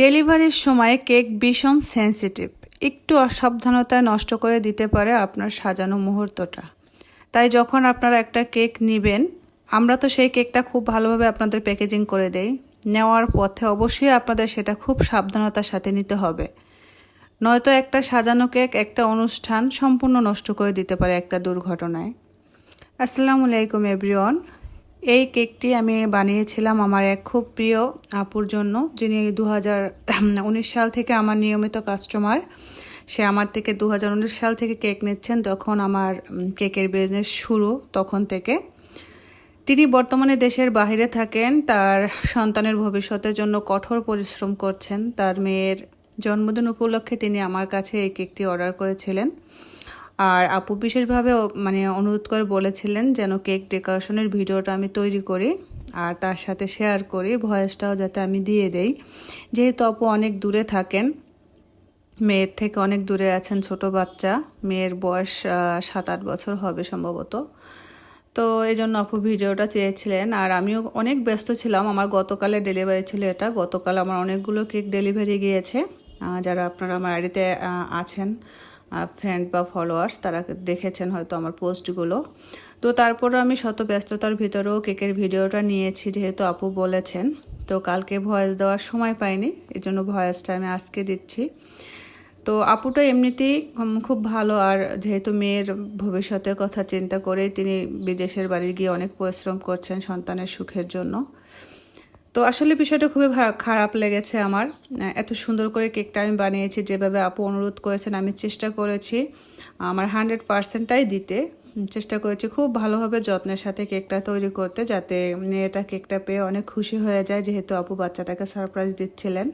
ডেলিভারির সময় কেক ভীষণ সেন্সিটিভ। একটু অসাবধানতায় নষ্ট করে দিতে পারে আপনার সাজানো মুহূর্তটা। তাই যখন আপনারা একটা কেক নেবেন, আমরা তো সেই কেকটা খুব ভালোভাবে আপনাদের প্যাকেজিং করে দেই। নেওয়ার পথে অবশ্যই আপনাদের সেটা খুব সাবধানতার সাথে নিতে হবে। নয়তো একটা সাজানো কেক, একটা অনুষ্ঠান সম্পূর্ণ নষ্ট করে দিতে পারে একটা দুর্ঘটনায়। আসসালামু আলাইকুম, এভরিওয়ান। এই কেকটি আমি বানিয়েছিলাম আমার এক খুব প্রিয় আপুর জন্য, যিনি দু সাল থেকে আমার নিয়মিত কাস্টমার সে আমার থেকে দু হাজার উনিশ সাল থেকে কেক নিচ্ছেন, তখন আমার কেকের বিজনেস শুরু তখন থেকে। তিনি বর্তমানে দেশের বাহিরে থাকেন, তার সন্তানের ভবিষ্যতের জন্য কঠোর পরিশ্রম করছেন। তার মেয়ের জন্মদিন উপলক্ষে তিনি আমার কাছে এই কেকটি অর্ডার করেছিলেন। আর আপু বিশেষভাবে মানে অনুরোধ করে বলেছিলেন যেন কেক ডেকোরেশনের ভিডিওটা আমি তৈরি করি আর তার সাথে শেয়ার করি, ভয়েসটাও যাতে আমি দিয়ে দেই। যেহেতু আপু অনেক দূরে থাকেন, মেয়ের থেকে অনেক দূরে আছেন ছোট বাচ্চা, মেয়ের বয়স সাত আট বছর হবে সম্ভবত। তো এই জন্য আপু ভিডিওটা চেয়েছিলেন আর আমিও অনেক ব্যস্ত ছিলাম, আমার গতকালে ডেলিভারি ছিল এটা, গতকাল আমার অনেকগুলো কেক ডেলিভারি গিয়েছে। যারা আপনারা আমার আইডিতে আছেন ফ্রেন্ড বা ফলোয়ার্স তারা দেখেছেন হয়তো আমার পোস্টগুলো। তো তারপর আমি শত ব্যস্ততার ভিতরেও কেকের ভিডিওটা নিয়েছি, যেহেতু আপু বলেছেন। তো কালকে ভয়েস দেওয়ার সময় পাইনি এই জন্য ভয়েসটা আমি আজকে দিচ্ছি। তো আপুটা এমনিতেই খুব ভালো, আর যেহেতু মেয়ের ভবিষ্যতের কথা চিন্তা করে তিনি বিদেশের বাড়ি গিয়ে অনেক পরিশ্রম করছেন সন্তানের সুখের জন্য তো আসলে বিষয়টা খুবই খারাপ লেগেছে আমার। এত সুন্দর করে কেকটা আমি বানিয়েছি, যেভাবে আপু অনুরোধ করেছেন, আমি চেষ্টা করেছি আমার হান্ড্রেড পার্সেন্টটাই দিতে। চেষ্টা করেছি খুব ভালোভাবে যত্নের সাথে কেকটা তৈরি করতে, যাতে মেয়েটা কেকটা পেয়ে অনেক খুশি হয়ে যায়, যেহেতু আপু বাচ্চাটাকে সারপ্রাইজ দিচ্ছিলেন।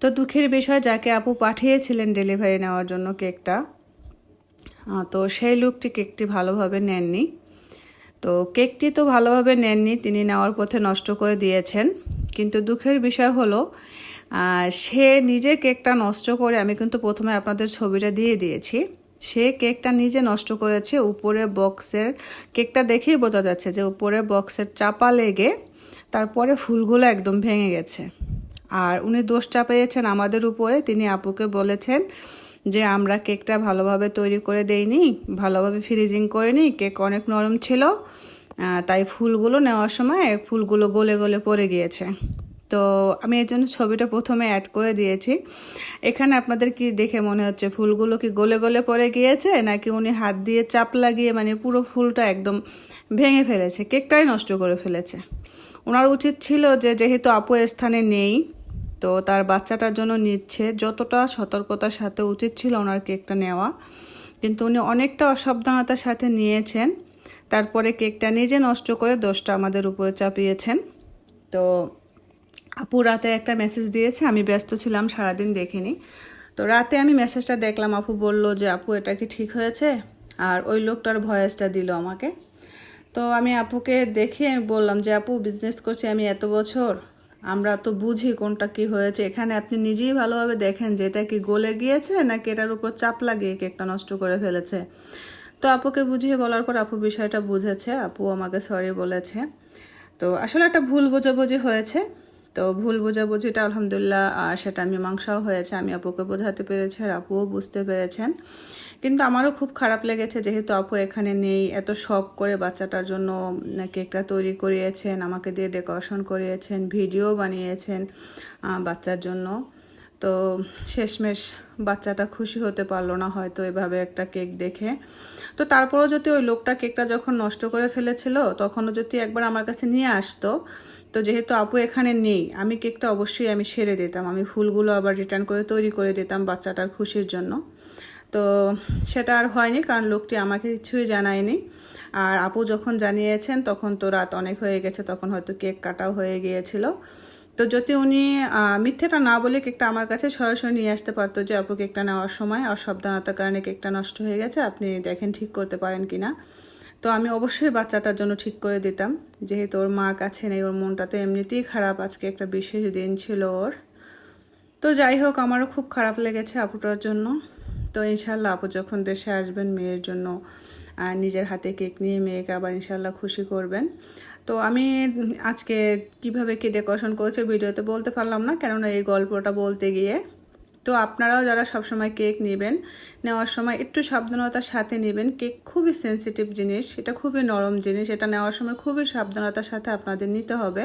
তো দুঃখের বিষয়, যাকে আপু পাঠিয়েছিলেন ডেলিভারি নেওয়ার জন্য কেকটা তো সেই লুকটি কেকটি ভালোভাবে নেননি। তো কেকটি তো ভালোভাবে নেননি, তিনি নেওয়ার পথে নষ্ট করে দিয়েছেন। কিন্তু দুঃখের বিষয় হলো সে নিজে কেকটা নষ্ট করে আমি কিন্তু প্রথমে আপনাদের ছবিটা দিয়ে দিয়েছি। সে কেকটা নিজে নষ্ট করেছে, উপরে বক্সের কেকটা দেখেই বোঝা যাচ্ছে যে উপরে বক্সের চাপা লেগে তারপরে ফুলগুলো একদম ভেঙে গেছে। আর উনি দোষটা পেয়েছেন আমাদের উপরে, তিনি আপুকে বলেছেন যে আমরা কেকটা ভালোভাবে তৈরি করে দেইনি, ভালোভাবে ফ্রিজিং করে নিই কেক অনেক নরম ছিল তাই ফুলগুলো নেওয়ার সময় ফুলগুলো গলে গলে পড়ে গিয়েছে। তো আমি এর জন্য ছবিটা প্রথমে অ্যাড করে দিয়েছি। এখানে আপনাদের কি দেখে মনে হচ্ছে, ফুলগুলো কি গলে গলে পড়ে গিয়েছে, নাকি উনি হাত দিয়ে চাপ লাগিয়ে মানে পুরো ফুলটা একদম ভেঙে ফেলেছে, কেকটাই নষ্ট করে ফেলেছে? ওনার উচিত ছিল যে, যেহেতু আপু স্থানে নেই তো তার বাচ্চাটার জন্য নিচ্ছে। যতটা সতর্কতার সাথে উচিত ছিল ওনার কেকটা নেওয়া। কিন্তু উনি অনেকটা অসাবধানতার সাথে নিয়েছেন। তারপরে কেকটা নিজে নষ্ট করে দোষটা আমাদের উপরে চাপিয়েছেন। তো আপু রাতে একটা মেসেজ দিয়েছে, আমি ব্যস্ত ছিলাম, সারাদিন দেখিনি। তো রাতে আমি মেসেজটা দেখলাম, আপু বলল যে, আপু, এটা কি ঠিক হয়েছে? আর ওই লোকটার ভয়েসটা দিল আমাকে। তো আমি আপুকে দেখে আমি বললাম যে, আপু বিজনেস করছি আমি এত বছর। আমরা তো বুঝি কোনটা কি হয়েছে। এখানে আপনি নিজেই ভালোভাবে দেখেন যে এটা কি গলে গিয়েছে নাকি এটার উপর চাপ লাগিয়ে কেকটা নষ্ট করে ফেলেছে। তো আপুকে বুঝিয়ে বলার পর আপু বিষয়টা বুঝেছে, আপু আমাকে সরি বলেছে। তো আসলে একটা ভুল বোঝাবুঝি হয়েছে। তো ভুল বোঝাবুঝিটা আলহামদুলিল্লাহ সেটা মীমাংসাও হয়েছে, আমি আপুকে বোঝাতে পেরেছি আর আপুও বুঝতে পেরেছেন। কিন্তু আমারও খুব খারাপ লেগেছে যেহেতু আপু এখানে নেই, এত শখ করে বাচ্চাটার জন্য কেকটা তৈরি করিয়েছেন, আমাকে দিয়ে ডেকোরেশন করিয়েছেন, ভিডিও বানিয়েছেন বাচ্চার জন্য। তো শেষমেশ বাচ্চাটা খুশি হতে পারল না হয়তো এভাবে একটা কেক দেখে। তো তারপরেও যদি ওই লোকটা কেকটা যখন নষ্ট করে ফেলেছিল, তখনও যদি একবার আমার কাছে নিয়ে আসতো, তো যেহেতু আপু এখানে নেই, আমি কেকটা অবশ্যই আমি সেরে দিতাম। আমি ফুলগুলো আবার রিটার্ন করে তৈরি করে দিতাম বাচ্চাটার খুশির জন্য। তো সেটা আর হয়নি, কারণ লোকটি আমাকে কিছুই জানায়নি। আর আপু যখন জানিয়েছেন, তখন তো রাত অনেক হয়ে গেছে, তখন হয়তো কেক কাটাও হয়ে গিয়েছিল। তো যদি উনি মিথ্যেটা না বলে কেকটা আমার কাছে সরাসরি নিয়ে আসতে পারতো যে, আপু, কেকটা নেওয়ার সময় অসাবধানতার কারণে কেকটা নষ্ট হয়ে গেছে, আপনি দেখেন ঠিক করতে পারেন কি না তো আমি অবশ্যই বাচ্চাটার জন্য ঠিক করে দিতাম। যেহেতু ওর মা কাছে নেই, ওর মনটা তো এমনিতেই খারাপ, আজকে একটা বিশেষ দিন ছিল ওর। তো যাই হোক, আমারও খুব খারাপ লেগেছে আপুটার জন্য। তো ইনশাল্লাহ আপু যখন দেশে আসবেন, মেয়ের জন্য নিজের হাতে কেক নিয়ে মেয়েকে আবার ইনশাল্লাহ খুশি করবেন। তো আমি আজকে কীভাবে কি ডেকোরেশন করেছে ভিডিওতে বলতে পারলাম না, কেননা এই গল্পটা বলতে গিয়ে। তো আপনারাও যারা সবসময় কেক নেবেন, নেওয়ার সময় একটু সাবধানতার সাথে নেবেন। কেক খুবই সেন্সিটিভ জিনিস, এটা খুবই নরম জিনিস, এটা নেওয়ার সময় খুবই সাবধানতার সাথে আপনাদের নিতে হবে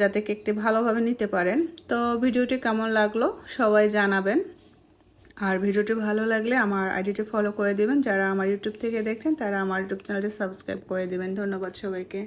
যাতে কেকটি ভালোভাবে নিতে পারেন। তো ভিডিওটি কেমন লাগল সবাই জানাবেন। আর ভিডিওটি ভালো লাগলে আমার আইডিটি ফলো করে দিবেন। যারা আমার ইউটিউব থেকে দেখছেন, তারা আমার ইউটিউব চ্যানেলটি সাবস্ক্রাইব করে দেবেন। ধন্যবাদ সবাইকে।